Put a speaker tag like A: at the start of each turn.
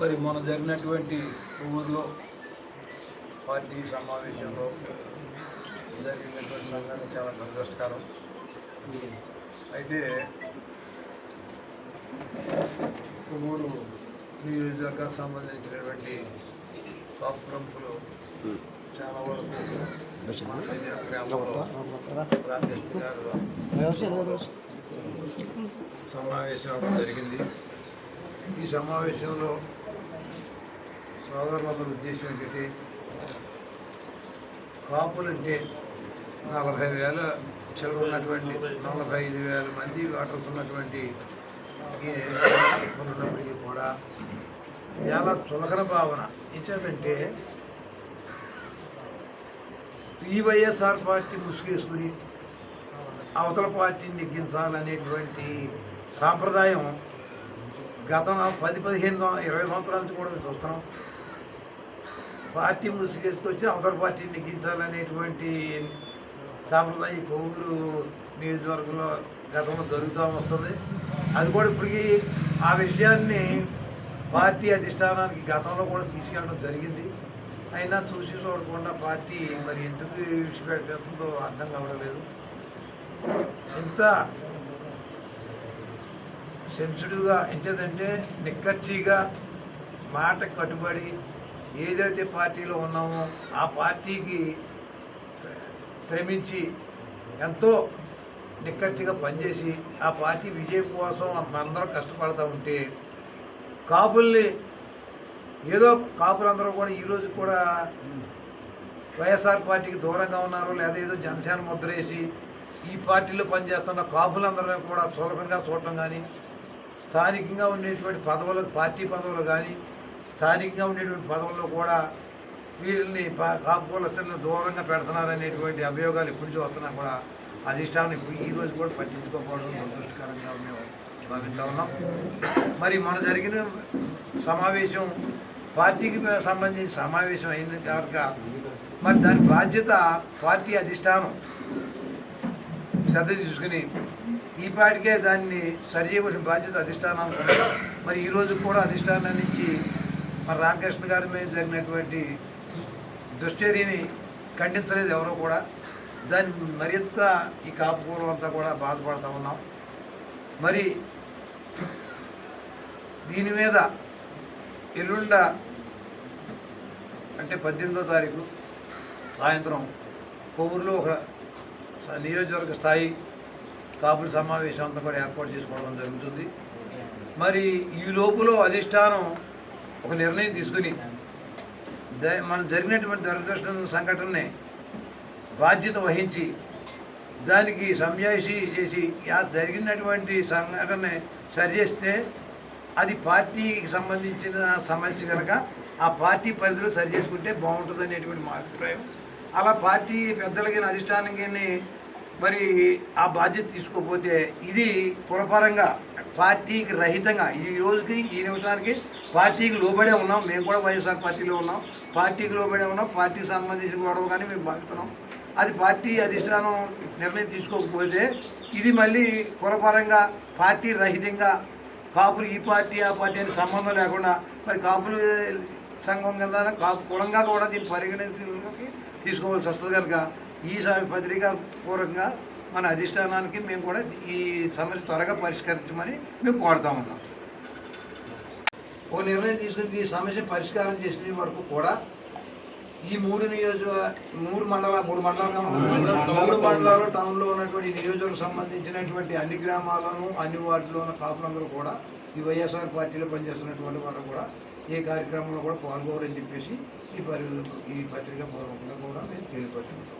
A: మన జరిగినటువంటి ఊరిలో పార్టీ సమావేశంలో జరిగినటువంటి సంఘటన చాలా దురదృష్టకరం. అయితే ఊరు నియోజకవర్గానికి సంబంధించినటువంటి టాప్ ప్రముఖులు చాలా వరకు రామకృష్ణ గారు సమావేశం జరిగింది. ఈ సమావేశంలో సోదరులందరూ ఉద్దేశం ఏంటంటే కాపులంటే నలభై వేల చిల్లర ఉన్నటువంటి నలభై ఐదు వేల మంది ఓటర్స్ ఉన్నటువంటి ఉన్నప్పటికీ కూడా చాలా చులకన భావన. ఇచ్చేదంటే ఈ వైఎస్ఆర్ పార్టీ ముసుగేసుకుని అవతల పార్టీని నెగ్గించాలనేటువంటి సాంప్రదాయం గత పది పదిహేను ఇరవై సంవత్సరాల నుంచి కూడా చూస్తున్నాం. పార్టీ ముసుగేసుకొచ్చి అవతల పార్టీని నెగ్గించాలనేటువంటి సాంప్రదాయం ఈ కొవ్వూరు నియోజకవర్గంలో గతంలో జరుగుతూ వస్తుంది. అది కూడా ఇప్పటికీ ఆ విషయాన్ని పార్టీ అధిష్టానానికి గతంలో కూడా తీసుకెళ్ళడం జరిగింది. అయినా చూసి చూడకుండా పార్టీ మరి ఎందుకు విడిచిపెట్టుందో అర్థం కావడం లేదు. ఎంత సెన్సిటివ్గా ఎంచేదంటే నిక్కచ్చిగా మాట కట్టుబడి ఏదైతే పార్టీలో ఉన్నామో ఆ పార్టీకి శ్రమించి ఎంతో నిక్కచ్చిగా పనిచేసి ఆ పార్టీ విజయం కోసం అందరం కష్టపడతా ఉంటే కాపుల్ని ఏదో కాపులందరూ కూడా ఈరోజు కూడా వైఎస్ఆర్ పార్టీకి దూరంగా ఉన్నారు లేదా ఏదో జనసేన ముద్ర వేసి ఈ పార్టీలో పనిచేస్తున్న కాపులందరూ కూడా చులకనగా చూడటం కానీ స్థానికంగా ఉండేటువంటి పదవులు పార్టీ పదవులు కానీ స్థానికంగా ఉండేటువంటి పదవుల్లో కూడా వీళ్ళని పా- కాపు కులస్తులను దూరంగా పెడుతున్నారనేటువంటి అభియోగాలు ఎప్పటి నుంచి వస్తున్నా కూడా అధిష్టానం ఇప్పుడు ఈ రోజు కూడా పట్టించుకోకపోవడం దురదృష్టకరంగా మేము భావిస్తూ ఉన్నాం. మరి మన జరిగిన సమావేశం పార్టీకి సంబంధించి సమావేశం అయింది కనుక మరి దాని బాధ్యత పార్టీ అధిష్టానం శ్రద్ధ తీసుకుని ఈపాటికే దాన్ని సరిచేయవలసిన బాధ్యత అధిష్టానానికి మరి ఈరోజు కూడా అధిష్టానం నుంచి మరి రామకృష్ణ గారి మీద జరిగినటువంటి దుశ్చర్యని ఖండించలేదు ఎవరో కూడా. దాన్ని మరింత ఈ కాపుకూలం అంతా కూడా బాధపడుతూ ఉన్నాం. మరి దీని మీద ఎల్లుండ అంటే పద్దెనిమిదో తారీఖు సాయంత్రం కొవ్వూరులో ఒక నియోజకవర్గ స్థాయి కాపుల సమావేశం అంతా కూడా ఏర్పాటు చేసుకోవడం జరుగుతుంది. మరి ఈ లోపులో అధిష్టానం ఒక నిర్ణయం తీసుకుని మనం జరిగినటువంటి దురదృష్టం సంఘటనని బాధ్యత వహించి దానికి సంజాయిషి చేసి ఆ జరిగినటువంటి సంఘటన సరిచేస్తే అది పార్టీకి సంబంధించిన సమస్య కనుక ఆ పార్టీ పరిధిలో సరి చేసుకుంటే బాగుంటుంది అనేటువంటి మా అభిప్రాయం. అలా పార్టీ పెద్దలకి అధిష్టానంకి మరి ఆ బాధ్యత తీసుకోకపోతే ఇది కులపరంగా పార్టీకి రహితంగా ఈ రోజుకి ఈ నిమిషానికి పార్టీకి లోబడే ఉన్నాం. మేము కూడా వైఎస్ఆర్ పార్టీలో ఉన్నాం. పార్టీకి లోబడే ఉన్నాం. పార్టీకి సంబంధించిన గొడవ కానీ మేము భావిస్తున్నాం అది పార్టీ అధిష్టానం నిర్ణయం తీసుకోకపోతే ఇది మళ్ళీ కులపరంగా పార్టీ రహితంగా కాపులు ఈ పార్టీ ఆ పార్టీ అని సంబంధం లేకుండా మరి కాపులు సంఘం కింద కాపు కులంగా కూడా దీన్ని పరిగణలోకి తీసుకోవాల్సి వస్తుంది కనుక ఈ పత్రిక పూర్వకంగా మన అధిష్టానానికి మేము కూడా ఈ సమస్య త్వరగా పరిష్కరించమని మేము కోరుతా ఉన్నాం. ఓ నిర్ణయం తీసుకుని ఈ సమస్య పరిష్కారం చేసుకునే వరకు కూడా ఈ మూడు నియోజక మూడు మండల మూడు మండలాలుగా. మూడు మండలాలు. టౌన్లో ఉన్నటువంటి నియోజకవర్గం సంబంధించినటువంటి అన్ని గ్రామాలను అన్ని వార్డులో ఉన్న కాపులందరూ కూడా ఈ వైఎస్ఆర్ పార్టీలో పనిచేస్తున్నటువంటి వారు కూడా ఏ కార్యక్రమంలో కూడా పాల్గొవాలని చెప్పేసి ఈ పరి ఈ పత్రిక పూర్వకంగా కూడా మేము తెలియపరుచుకుంటాం